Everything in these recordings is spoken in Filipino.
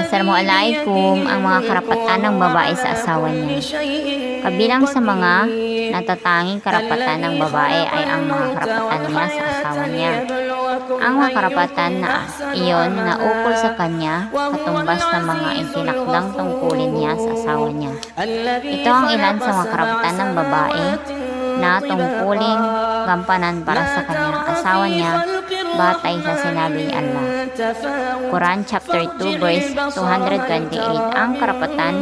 Assalamualaikum ang mga karapatan ng babae sa asawa niya. Kabilang sa mga natatanging karapatan ng babae ay ang mga karapatan niya sa asawa niya. Ang mga karapatan na iyon na ukol sa kanya katumbas ng mga itinakdang tungkulin niya sa asawa niya. Ito ang ilan sa mga karapatan ng babae na tungkuling gampanan para sa kanyang asawa niya batay sa sinabi ni Allah. Quran chapter 2 verse 228 Ang karapatan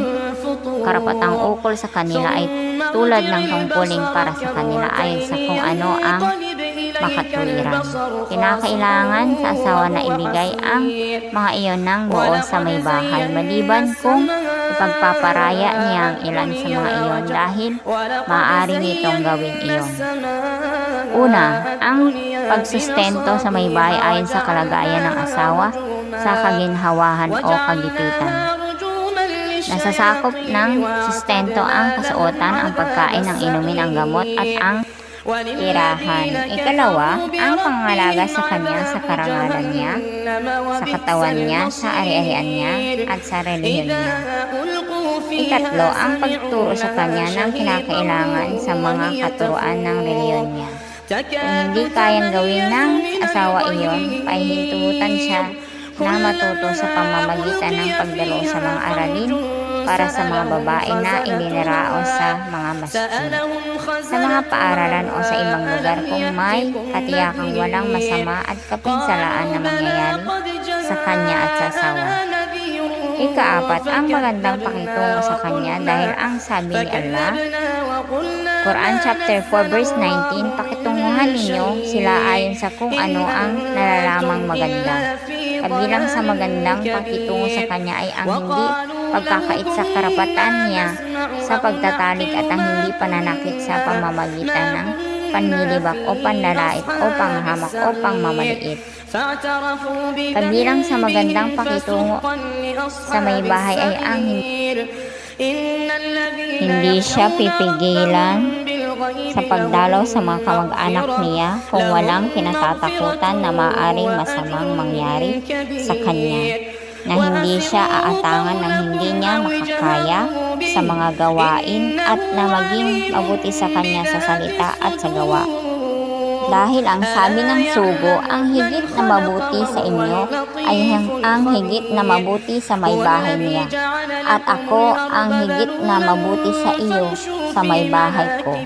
karapatang ukol sa kanila ay tulad ng tungkuling para sa kanila ayon sa kung ano ang makatuwiran. Kinakailangan sa asawa na ibigay ang mga iyon ng buo sa may bahay maliban kung ipagpaparaya niya ang ilan sa mga iyon dahil maaari nitong gawin iyon. Una, ang pagsustento sa may bahay ayon sa kalagayan ng asawa sa kaginhawahan o kagipitan. Nasasakop ng sustento ang kasuotan, ang pagkain, ang inumin, ang gamot at ang tirahan. Ikalawa, ang pangangalaga sa kanya sa karangalan niya, sa katawan niya, sa ari-arian niya, at sa relihiyon niya. Ikatlo, ang pagturo sa kanya ng kinakailangan sa mga katuruan ng relihiyon niya. Kung hindi kayang gawin ng asawa iyon, pahihintutan siya na matuto sa pamamagitan ng pagdalo sa mga aralin para sa mga babae na ininarao sa mga masjid, sa mga paaralan o sa ibang lugar kung may katiyakang walang masama at kapinsalaan na mangyayari sa kanya at sa asawa. Ikaapat, ang magandang pakitungo sa kanya dahil ang sabi ni Allah, Quran chapter 4 verse 19, pakitunguhan ninyo sila ayon sa kung ano ang nalalamang maganda. Kabilang sa magandang pakitungo sa kanya ay ang hindi pagkakait sa karapatan niya sa pagtatalik at ang hindi pananakit sa pamamagitan ng panlilibak o panlalait o panghamak o pangmamaliit. Kabilang sa magandang pakitungo sa may bahay ay ang hindi siya pipigilan sa pagdalaw sa mga kamag-anak niya kung walang kinatatakutan na maaring masamang mangyari sa kanya na hindi siya aatangan ng hindi niya makakaya sa mga gawain at na maging mabuti sa kanya sa salita at sa gawa. Dahil ang sabi ng sugo, ang higit na mabuti sa inyo ay ang higit na mabuti sa may bahay niya. At ako ang higit na mabuti sa iyo sa may bahay ko.